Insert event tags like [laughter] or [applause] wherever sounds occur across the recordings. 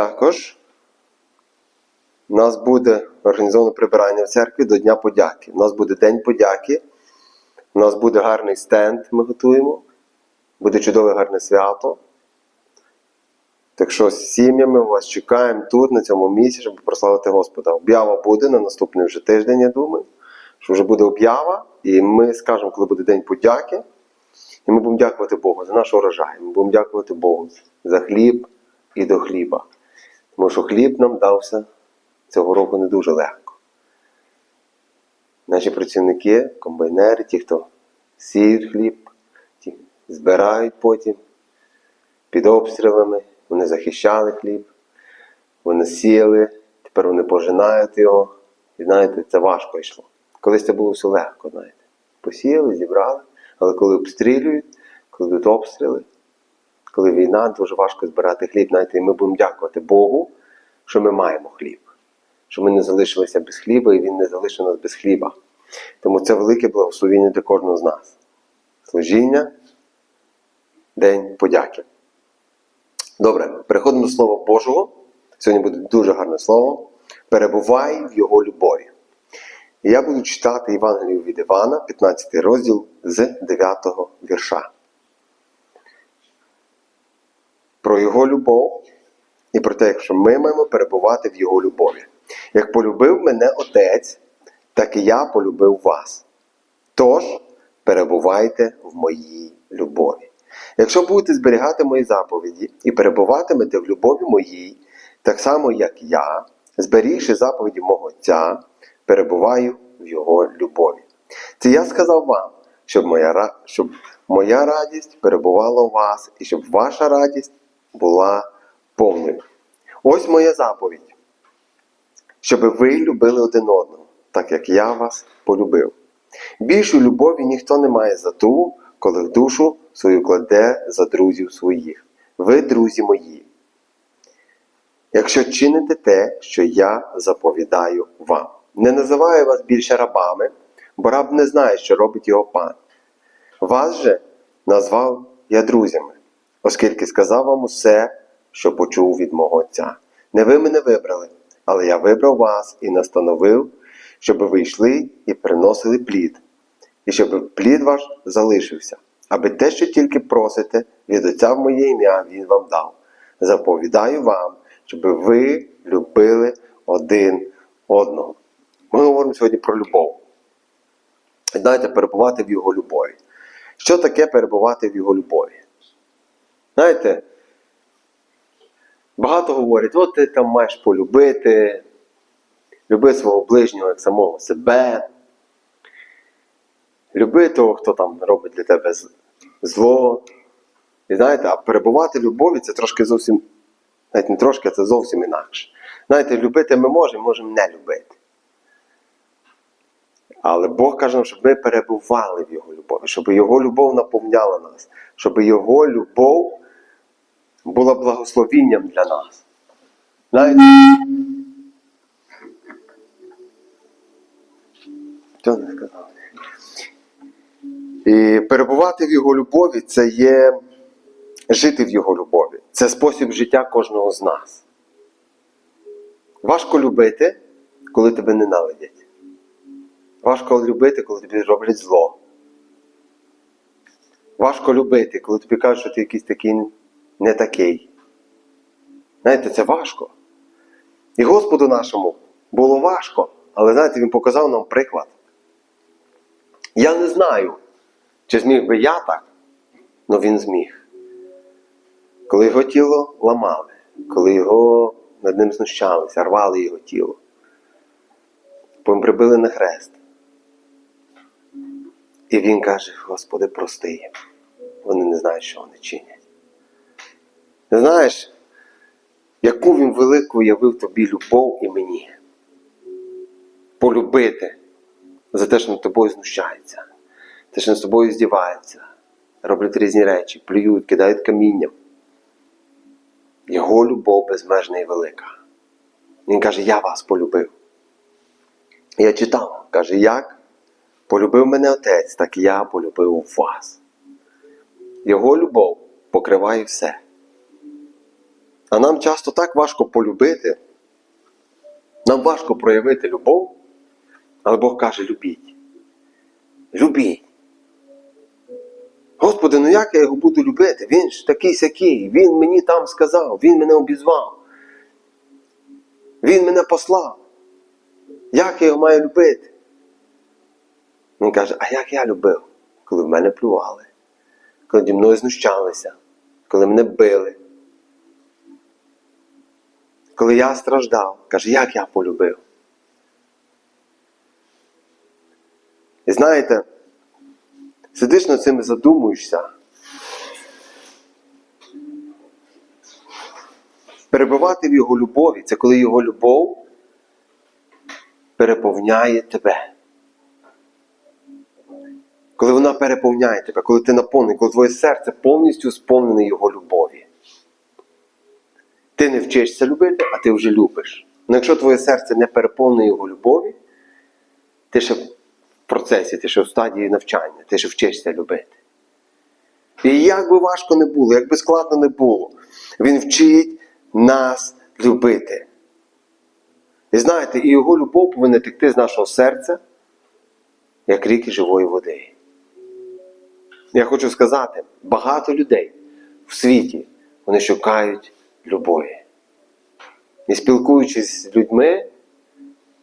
також у нас буде організовано прибирання в церкві до Дня подяки. У нас буде День подяки. У нас буде гарний стенд, ми готуємо. Буде чудове гарне свято. Так що з сім'ями вас чекаємо тут, на цьому місці, щоб прославити Господа. Об'ява буде на наступний вже тиждень, я думаю. Що вже буде об'ява, і ми скажемо, коли буде День подяки. І ми будемо дякувати Богу за наш урожай. Ми будемо дякувати Богу за хліб і до хліба. Тому що хліб нам дався цього року не дуже легко. Наші працівники, комбайнери, ті, хто сіють хліб, ті збирають потім під обстрілами, вони захищали хліб, вони сіяли, тепер вони пожинають його. І знаєте, це важко йшло. Колись це було все легко, знаєте. Посіяли, зібрали, але коли обстрілюють, коли йдуть обстріли, коли війна, дуже важко збирати хліб, знаєте, і ми будемо дякувати Богу, що ми маємо хліб, що ми не залишилися без хліба, і Він не залишив нас без хліба. Тому це велике благословіння для кожного з нас. Служіння, День подяки. Добре, переходимо до Слова Божого. Сьогодні буде дуже гарне слово. Перебувай в Його любові. Я буду читати Євангелію від Івана, 15 розділ з 9 вірша. Про Його любов і про те, що ми маємо перебувати в Його любові. Як полюбив мене Отець, так і я полюбив вас. Тож перебувайте в моїй любові. Якщо будете зберігати мої заповіді і перебуватимете в любові моїй, так само як я, зберігши заповіді мого Отця, перебуваю в Його любові. Це я сказав вам, щоб моя, щоб моя радість перебувала у вас, і щоб ваша радість була повною. Ось моя заповідь, щоб ви любили один одного, так як я вас полюбив. Більшу любові ніхто не має за ту, коли душу свою кладе за друзів своїх. Ви, друзі мої. Якщо чините те, що я заповідаю вам. Не називаю вас більше рабами, бо раб не знає, що робить його пан. Вас же назвав я друзями, оскільки сказав вам усе, що почув від мого Отця. Не ви мене вибрали, але я вибрав вас і настановив, щоб ви йшли і приносили плід, і щоб плід ваш залишився, аби те, що тільки просите від Отця в моє ім'я, Він вам дав. Заповідаю вам, щоб ви любили один одного. Ми говоримо сьогодні про любов. Знаєте, перебувати в його любові. Що таке перебувати в його любові? Знаєте, багато говорять, от ти там маєш полюбити, люби свого ближнього як самого себе. Люби того, хто там робить для тебе зло. І знаєте, а перебувати в любові це трошки зовсім, навіть не трошки, а це зовсім інакше. Знаєте, любити ми можемо, можемо не любити. Але Бог каже нам, щоб ми перебували в Його любові, щоб Його любов наповняла нас, щоб Його любов була благословінням для нас. Знаєте, що не сказав? І перебувати в Його любові це є жити в Його любові. Це спосіб життя кожного з нас. Важко любити, коли тебе ненавидять. Важко любити, коли тобі роблять зло. Важко любити, коли тобі кажуть, що ти якийсь такий не такий. Знаєте, це важко. І Господу нашому було важко, але знаєте, Він показав нам приклад. Я не знаю, чи зміг би я так, але він зміг. Коли його тіло ламали, коли його над ним знущалися, рвали його тіло, прибили на хрест. І він каже: Господи, прости їм. Вони не знають, що вони чинять. Знаєш, яку він велику явив тобі любов і мені. Полюбити за те, що над тобою знущаються, те, що над тобою здіваються, роблять різні речі, плюють, кидають камінням. Його любов безмежна і велика. Він каже, я вас полюбив. Я читав, каже, як полюбив мене отець, так і я полюбив вас. Його любов покриває все. А нам часто так важко полюбити. Нам важко проявити любов, але Бог каже: любіть. Любіть. Господи, ну як я його буду любити? Він ж такий сякий, він мені там сказав, він мене обізвав. Він мене послав. Як я його маю любити? Він каже, а як я любив, коли в мене плювали, коли зі мною знущалися, коли мене били, коли я страждав, каже, як я полюбив. І знаєте, сидиш над цим і задумуєшся. Перебувати в його любові це коли його любов переповняє тебе. Коли вона переповняє тебе, коли ти наповнений, коли твоє серце повністю сповнене Його любові. Ти не вчишся любити, а ти вже любиш. Ну якщо твоє серце не переповнене Його любові, ти ще в процесі, ти ще в стадії навчання, ти ще вчишся любити. І як би важко не було, як би складно не було, Він вчить нас любити. І знаєте, і його любов повинна текти з нашого серця, як ріки живої води. Я хочу сказати, багато людей в світі вони шукають любові. І спілкуючись з людьми,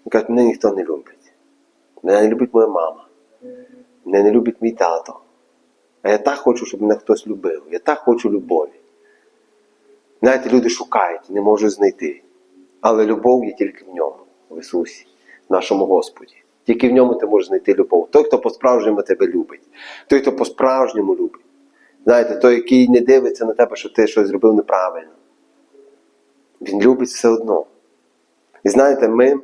кажуть, мене ніхто не любить. Мене не любить моя мама. Мене не любить мій тато. А я так хочу, щоб мене хтось любив. Я так хочу любові. Знаєте, люди шукають, не можуть знайти. Але любов є тільки в ньому, в Ісусі, в нашому Господі. Тільки в ньому ти можеш знайти любов. Той, хто по-справжньому тебе любить, той, хто по-справжньому любить. Знаєте, той, який не дивиться на тебе, що ти щось зробив неправильно. Він любить все одно. І знаєте, ми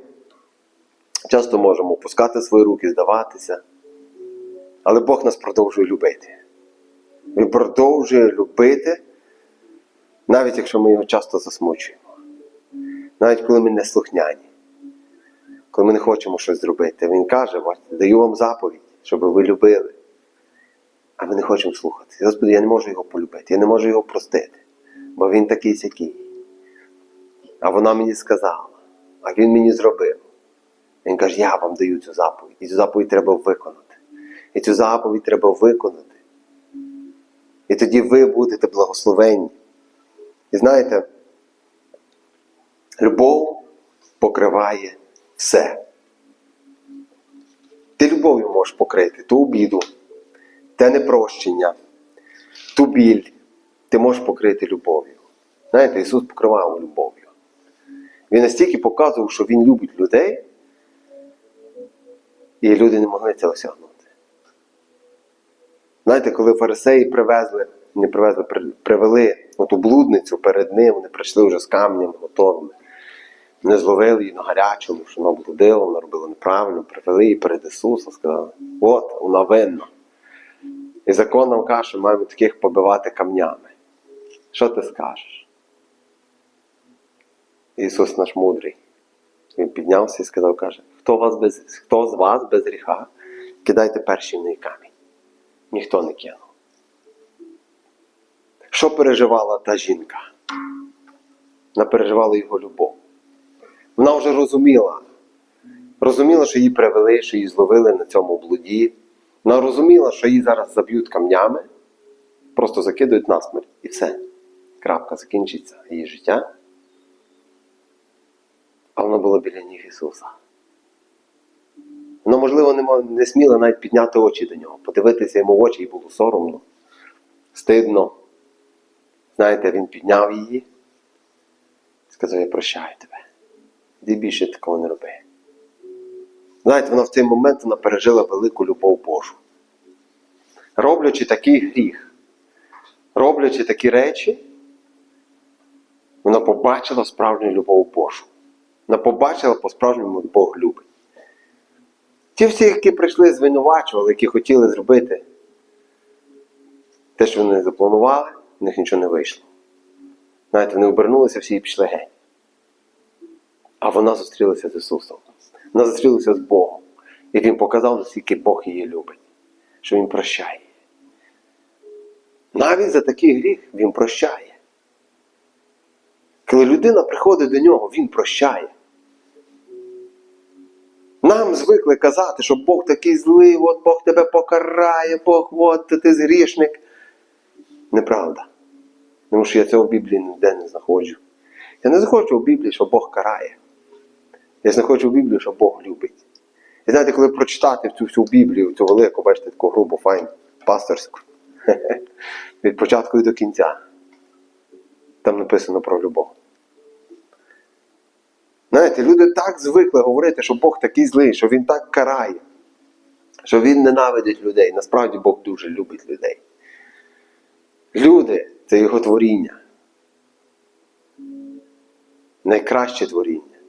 часто можемо опускати свої руки, здаватися, але Бог нас продовжує любити. Він продовжує любити, навіть якщо ми його часто засмучуємо. Навіть коли ми не слухняні, коли ми не хочемо щось зробити. Він каже, даю вам заповідь, щоб ви любили. А ми не хочемо слухати. Господи, я не можу його полюбити, я не можу його простити, бо він такий сякий. А вона мені сказала, а він мені зробив. Він каже, я вам даю цю заповідь. І цю заповідь треба виконати. І цю заповідь треба виконати. І тоді ви будете благословенні. І знаєте, любов покриває все. Ти любов'ю можеш покрити ту обіду, те непрощення, ту біль. Ти можеш покрити любов'ю. Знаєте, Ісус покривав любов'ю. Він настільки показував, що Він любить людей, і люди не могли це осягнути. Знаєте, коли фарисеї привезли, не привезли, привели оту блудницю перед ним, вони прийшли вже з камнем готовими. Не зловили її на гарячому, що вона блудила, вона робила неправильно, привели її перед Ісуса, сказали, от, вона винна. І закон нам каже, що маємо таких побивати камнями. Що ти скажеш? Ісус наш мудрий. Він піднявся і сказав, каже, хто, вас без, хто з вас без гріха, кидайте перший в камінь. Ніхто не кинув. Що переживала та жінка? Вона переживала його любов. Вона вже розуміла. Розуміла, що її привели, що її зловили на цьому блуді. Вона розуміла, що її зараз заб'ють камнями, просто закидують насмерть. І все. Крапка закінчиться її життя. А вона була біля ніг Ісуса. Вона, можливо, не, не сміла навіть підняти очі до нього, подивитися йому в очі і було соромно, стидно. Знаєте, він підняв її, сказав, я прощаю тебе. Іди більше такого не роби. Знаєте, вона в цей момент вона пережила велику любов Божу. Роблячи такий гріх, роблячи такі речі, вона побачила справжню любов Божу. Вона побачила по-справжньому Бог любить. Ті всі, які прийшли, звинувачували, які хотіли зробити те, що вони запланували, в них нічого не вийшло. Знаєте, вони обернулися всі і пішли геть. А вона зустрілася з Ісусом. Вона зустрілася з Богом. І Він показав, наскільки Бог її любить, що Він прощає. Навіть за такий гріх Він прощає. Коли людина приходить до нього, він прощає. Нам звикли казати, що Бог такий злий, от Бог тебе покарає, Бог, от ти згрішник. Неправда. Тому що я цього в Біблії ніде не знаходжу. Я не знаходжу в Біблії, що Бог карає. Я знаходжу в Біблії, що Бог любить. І знаєте, коли прочитати цю всю Біблію, цю велику, бачите, таку грубу, файну, пасторську, [laughs] від початку і до кінця, там написано про любов. Знаєте, люди так звикли говорити, що Бог такий злий, що Він так карає, що Він ненавидить людей. Насправді Бог дуже любить людей. Люди це його творіння. Найкраще творіння.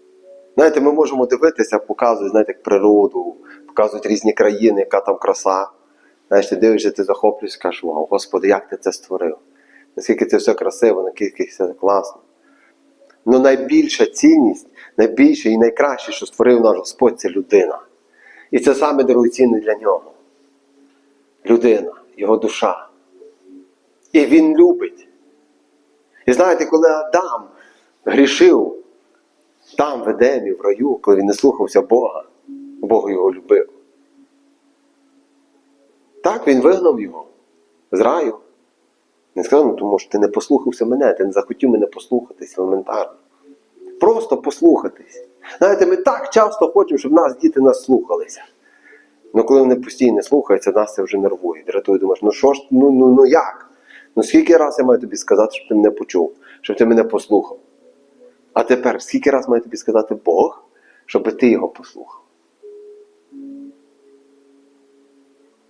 Знаєте, ми можемо дивитися, показують, знаєте, природу, показують різні країни, яка там краса. Знаєш, ти дивишся, ти захоплюєшся, кажеш, вау, Господи, як ти це створив? Наскільки це все красиво, наскільки все класно. Ну найбільша цінність, найбільше і найкраще, що створив наш Господь, це людина. І це саме дорогоцінне для нього. Людина, його душа. І він любить. І знаєте, коли Адам грішив там, в Едемі, в раю, коли він не слухався Бога, Бог його любив. Так він вигнав його з раю. Він сказав, ну тому що ти не послухався мене, ти не захотів мене послухатись елементарно. Просто послухатись. Знаєте, ми так часто хочемо, щоб нас діти нас слухалися. Ну коли вони постійно слухаються, нас це вже нервує. Дратує, думаєш, ну що ж, ну, ну, ну як? Ну скільки разів я маю тобі сказати, щоб ти мене почув, щоб ти мене послухав? А тепер, скільки разів має тобі сказати Бог, щоб ти його послухав?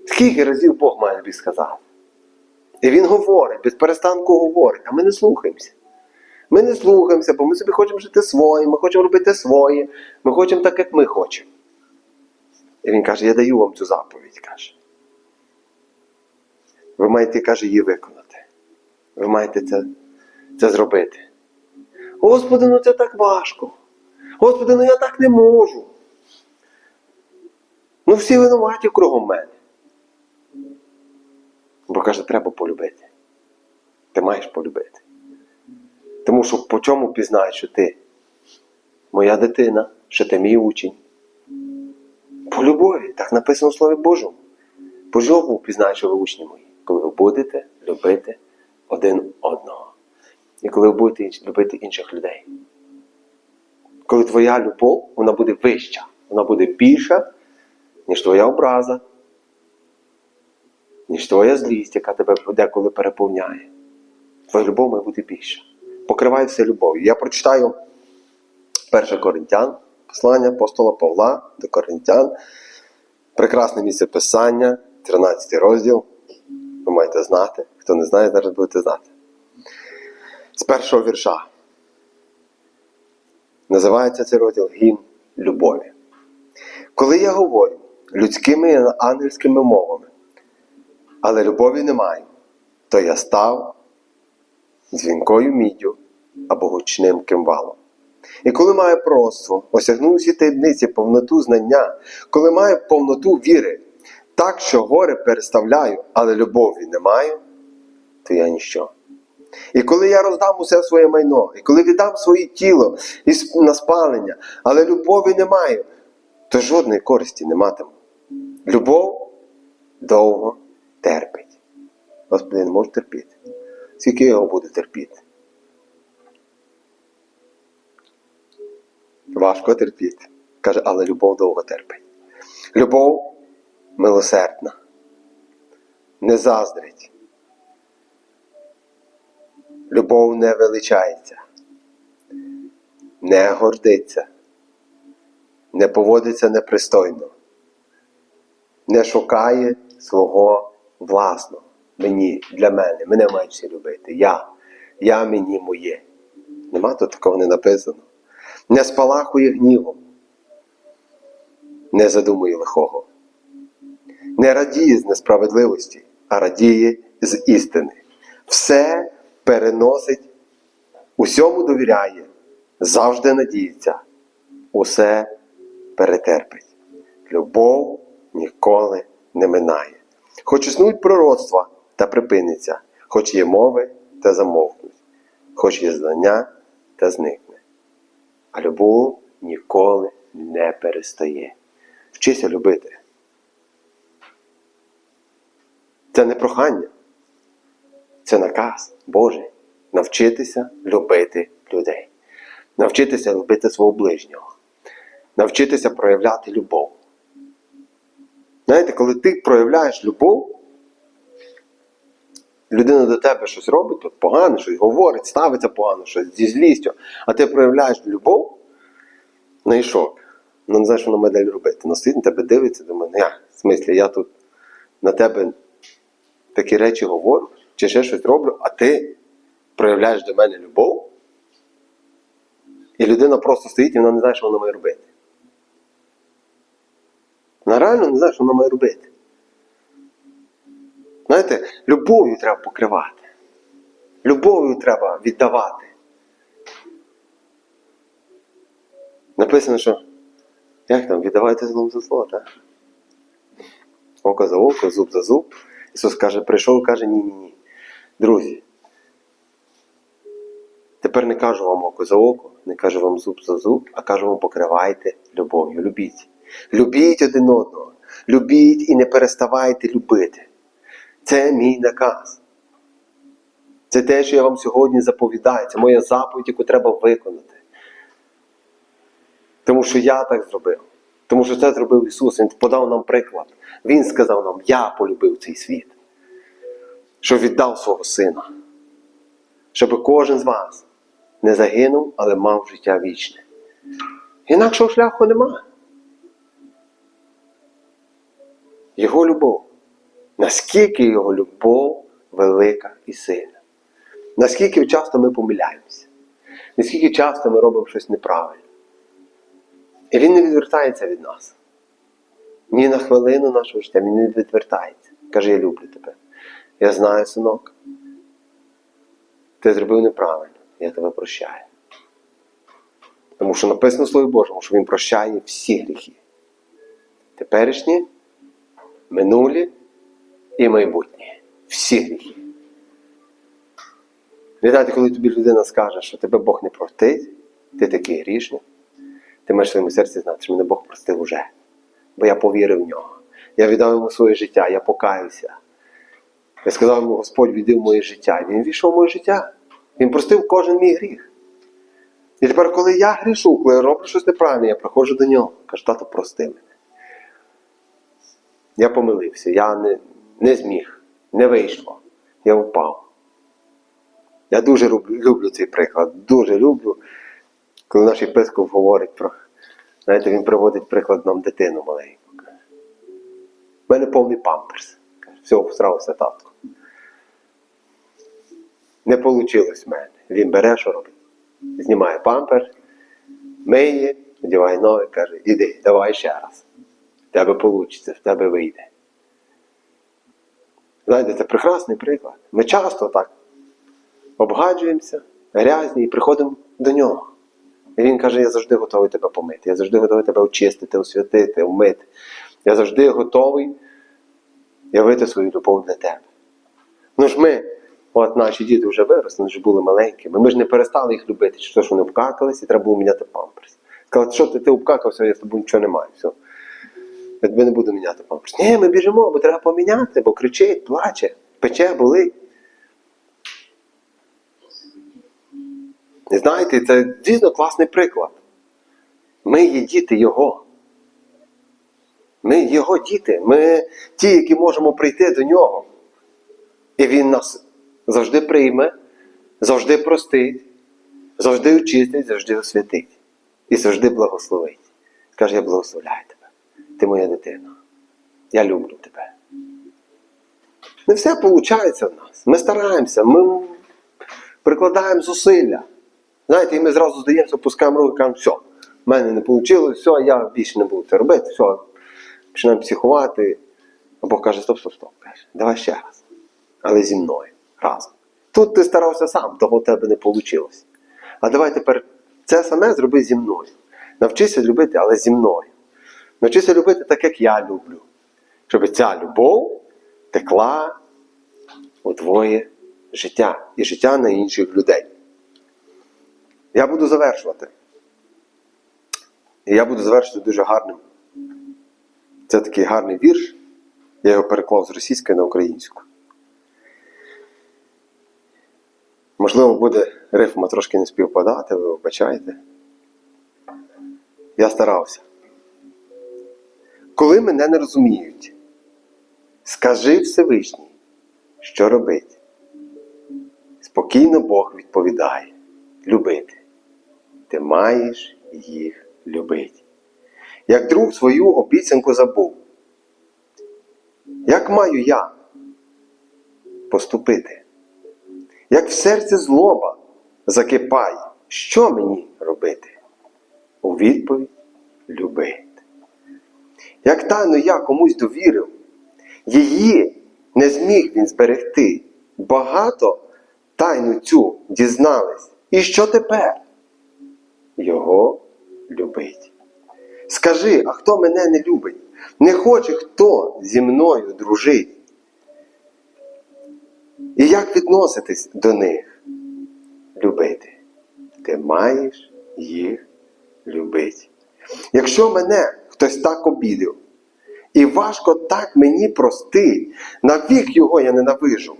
Скільки разів Бог має тобі сказати? І він говорить, без перестанку говорить, а ми не слухаємося. Ми не слухаємося, бо ми собі хочемо жити своє, ми хочемо робити своє, ми хочемо так, як ми хочемо. І він каже, я даю вам цю заповідь, каже. Ви маєте, каже, її виконати. Ви маєте це, це зробити. Господи, ну це так важко. Господи, ну я так не можу. Ну всі винуваті кругом мене. Бо каже, треба полюбити. Ти маєш полюбити. Тому що по чому пізнаєш, що ти моя дитина, що ти мій учень? По любові, так написано в Слові Божому. По любові пізнаєш, що ви учні мої, коли ви будете любити один одного. І коли ви будете любити інших людей. Коли твоя любов, вона буде вища, вона буде більша, ніж твоя образа, ніж твоя злість, яка тебе деколи переповняє. Твоя любов має бути більша. Покривай все любов'ю. Я прочитаю 1 Коринтян, послання апостола Павла до Коринтян. Прекрасне місце писання, 13 розділ. Ви маєте знати. Хто не знає, зараз будете знати. З першого вірша. Називається цей розділ Гімн любові. Коли я говорю людськими і ангельськими мовами, але любові не маю, то я став дзвінкою міддю або гучним кимвалом. І коли маю пророцтво, осягнув всі таємниці повноту знання, коли маю повноту віри, так що горе переставляю, але любові не маю, то я ніщо. І коли я роздам усе своє майно, і коли віддам своє тіло на спалення, але любові не маю, то жодної користі не матиму. Любов довго терпить. Господи, я не можу терпіти. Скільки його буду терпіти? Важко терпіти. Каже, але любов довго терпить. Любов милосердна, не заздрить. Любов не величається, не гордиться, не поводиться непристойно, не шукає свого власного. Мені, для мене, мене мають всі любити. Я, я мені моє. Нема тут такого не написано. Не спалахує гнівом, не задумує лихого, не радіє з несправедливості, а радіє з істини. Все переносить, усьому довіряє, завжди надіється, усе перетерпить. Любов ніколи не минає. Хоч існують пророцтва та припиниться, хоч є мови та замовкнуть, хоч є знання та зникне. А любов ніколи не перестає. Вчися любити. Це не прохання, це наказ Божий. Навчитися любити людей. Навчитися любити свого ближнього. Навчитися проявляти любов. Знаєте, коли ти проявляєш любов, людина до тебе щось робить, тут погано, щось говорить, ставиться погано, щось зі злістю, а ти проявляєш любов, ну і що? Ну не знаєш, що на мене далі робити. Ну стоїть на тебе дивиться до мене. Я, в смислі, я тут на тебе такі речі говорю, чи ще щось роблю, а ти проявляєш до мене любов, і людина просто стоїть і вона не знає, що вона має робити. Вона реально не знає, що вона має робити. Знаєте, любов'ю треба покривати. Любов'ю треба віддавати. Написано, що як там, віддавайте злом за зло, так? Око за око, зуб за зуб. Ісус каже, прийшов і каже, ні-ні-ні. Друзі. Тепер не кажу вам око за око, не кажу вам зуб за зуб, а кажу вам покривайте любов'ю. Любіть. Любіть один одного. Любіть і не переставайте любити. Це мій наказ. Це те, що я вам сьогодні заповідаю. Це моя заповідь, яку треба виконати. Тому що я так зробив. Тому що це зробив Ісус. Він подав нам приклад. Він сказав нам, я полюбив цей світ. Що віддав свого сина. Щоб кожен з вас не загинув, але мав життя вічне. Інакшого шляху немає. Його любов. Наскільки його любов велика і сильна. Наскільки часто ми помиляємося, наскільки часто ми робимо щось неправильно. І він не відвертається від нас. Ні на хвилину нашого життя, він не відвертається. Каже, я люблю тебе. Я знаю, синок. Ти зробив неправильно, я тебе прощаю. Тому що написано в Слові Божому, що Він прощає всі гріхи. Теперішні, минулі і майбутнє. Всі гріхи. Віддайте, коли тобі людина скаже, що тебе Бог не простить, ти такий грішник, ти маєш в своєму серці знати, що мене Бог простив уже. Бо я повірив в нього. Я віддав йому своє життя, я покаюся. Я сказав йому, Господь віддав моє життя. І він війшов в моє життя. Він простив кожен мій гріх. І тепер, коли я грішу, коли я роблю щось неправильне, я приходжу до нього. Кажу, тато, прости мене. Я помилився, я не, не зміг, не вийшло. Я впав. Я дуже люблю, люблю цей приклад, дуже люблю, коли наш єпископ говорить про. Знаєте, він приводить приклад нам дитину маленьку. У мене повний памперс. Все, всрався татко. Не вийшло в мене. Він бере, що робить? Знімає пампер, миє, одягає новий, каже, іди, давай ще раз. Тебе вийде, в тебе вийде. Знаєте, це прекрасний приклад. Ми часто так обгаджуємося, грязні і приходимо до нього. І він каже, я завжди готовий тебе помити, я завжди готовий тебе очистити, освятити, вмити. Я завжди готовий явити свою любов для тебе. Ну ж ми, от наші діти вже виросли, вони вже були маленькими. Ми ж не перестали їх любити, чи то, що вони вкакались, і треба було міняти памперс. Сказали, що ти, ти обкакався, я з тобою нічого не маю. Все. Тобі не буду міняти памперс. Ні, ми біжимо, бо треба поміняти, бо кричить, плаче, пече, болить. І знаєте, це дійсно класний приклад. Ми є діти Його. Ми Його діти. Ми ті, які можемо прийти до нього. І Він нас завжди прийме, завжди простить, завжди очистить, завжди освятить. І завжди благословить. Каже, я благословляю. Ти моя дитина. Я люблю тебе. Не все виходить в нас. Ми стараємося, ми прикладаємо зусилля. Знаєте, і ми зразу здаємося, пускаємо руки, кажемо, все, в мене не вийшло, все, я більше не буду це робити, все, починаємо психувати. А Бог каже, стоп, стоп, стоп, давай ще раз. Але зі мною разом. Тут ти старався сам, того в тебе не вийшло. А давай тепер це саме зроби зі мною. Навчися любити, але зі мною. Навчися любити так, як я люблю. Щоб ця любов текла у твоє життя і життя на інших людей. Я буду завершувати. І я буду завершувати дуже гарним. Це такий гарний вірш. Я його переклав з російської на українську. Можливо, буде рифма трошки не співпадати, ви вибачаєте. Я старався. Коли мене не розуміють, скажи Всевишній, що робити. Спокійно Бог відповідає: любити. Ти маєш їх любити. Як друг свою обіцянку забув. Як маю я поступити? Як в серці злоба закипає, що мені робити? У відповідь любити. Як тайну я комусь довірив, її не зміг він зберегти. Багато тайну цю дізнались. І що тепер? Його любить. Скажи, а хто мене не любить? Не хоче хто зі мною дружить? І як відноситись до них? Любити. Ти маєш їх любити. Якщо мене хтось так обідив, і важко так мені прости, навік його я ненавижу,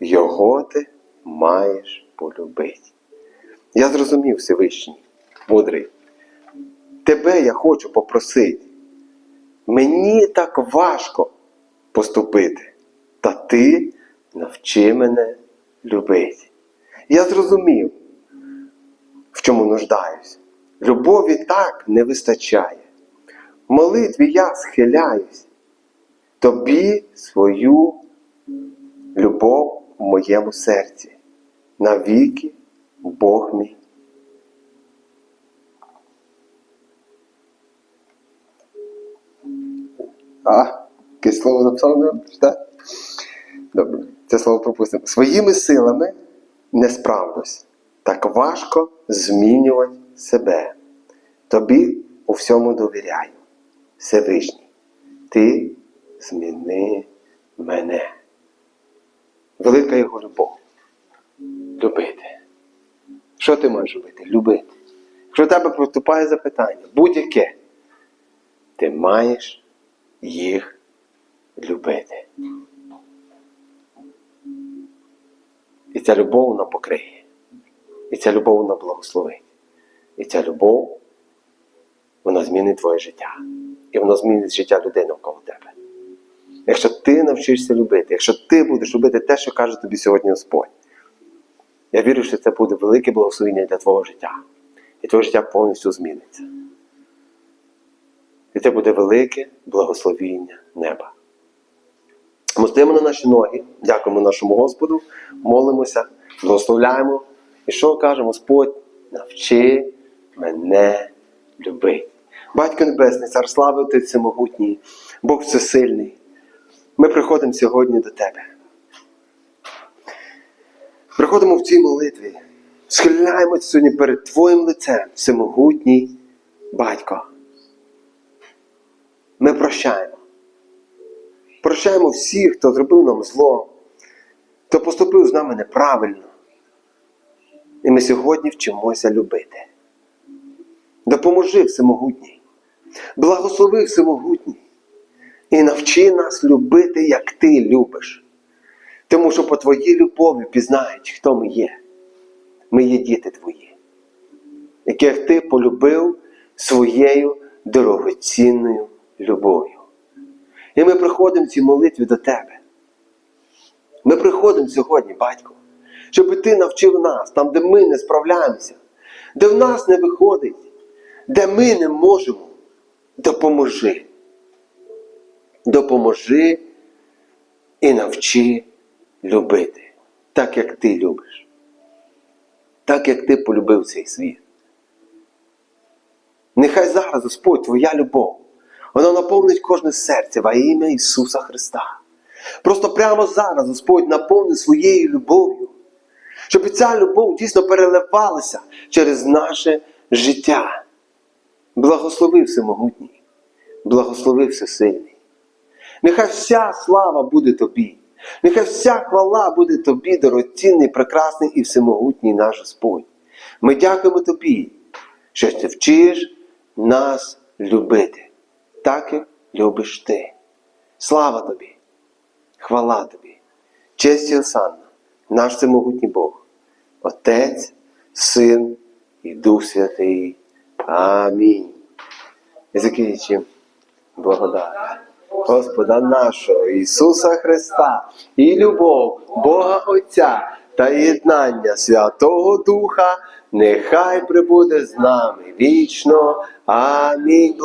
його ти маєш полюбити. Я зрозумів Всевишній, мудрий. Тебе я хочу попросити. Мені так важко поступити, та ти навчи мене любити. Я зрозумів, в чому нуждаюсь. Любові так не вистачає. В молитві я схиляюсь. Тобі свою любов у моєму серці. Навіки Бог мій. А, яке слово так? Добре, це слово пропустимо. Своїми силами не справлюсь. Так важко змінювати себе. Тобі у всьому довіряю. Всевишній. Ти зміни мене. Велика його любов. Любити. Що ти можеш робити? Любити. Якщо в тебе поступає запитання, будь-яке, ти маєш їх любити. І ця любов вона покриє. І ця любов вона благословить. І ця любов вона змінить твоє життя. І вона змінить життя людей навколо тебе. Якщо ти навчишся любити, якщо ти будеш робити те, що каже тобі сьогодні Господь, я вірю, що це буде велике благословення для твого життя. І твоє життя повністю зміниться. І це буде велике благословіння неба. Ми стоїмо на наші ноги, дякуємо нашому Господу, молимося, благословляємо. І що каже Господь? Навчи мене любити. Батько Небесний, цар слави Отець Всемогутній, Бог Всесильний. Ми приходимо сьогодні до Тебе. Приходимо в цій молитві, схиляємося сьогодні перед Твоїм лицем, всемогутній батько. Ми прощаємо. Прощаємо всіх, хто зробив нам зло, хто поступив з нами неправильно. І ми сьогодні вчимося любити. Допоможи всемогутній, благослови всемогутній і навчи нас любити, як ти любиш. Тому що по твоїй любові пізнають, хто ми є. Ми є діти твої, яких ти полюбив своєю дорогоцінною любов'ю. І ми приходимо в цій молитві до тебе. Ми приходимо сьогодні, батько, щоб ти навчив нас там, де ми не справляємося, де в нас не виходить, де ми не можемо. Допоможи. Допоможи і навчи любити, так як ти любиш, так як ти полюбив цей світ. Нехай зараз, Господь, Твоя любов, вона наповнить кожне серце во ім'я Ісуса Христа. Просто прямо зараз Господь наповни своєю любов'ю, щоб ця любов дійсно переливалася через наше життя. Благослови всемогутній, благослови всесильний. Нехай вся слава буде тобі, нехай вся хвала буде тобі, дорогоцінний, прекрасний і всемогутній наш Господь. Ми дякуємо тобі, що ти вчиш нас любити, так як любиш ти. Слава тобі, хвала тобі, честь і осанна, наш всемогутній Бог, Отець, Син і Дух Святий. Амінь. І закінчимо благодать. Господа нашого Ісуса Христа і любов Бога Отця та єднання Святого Духа нехай прибуде з нами вічно. Амінь.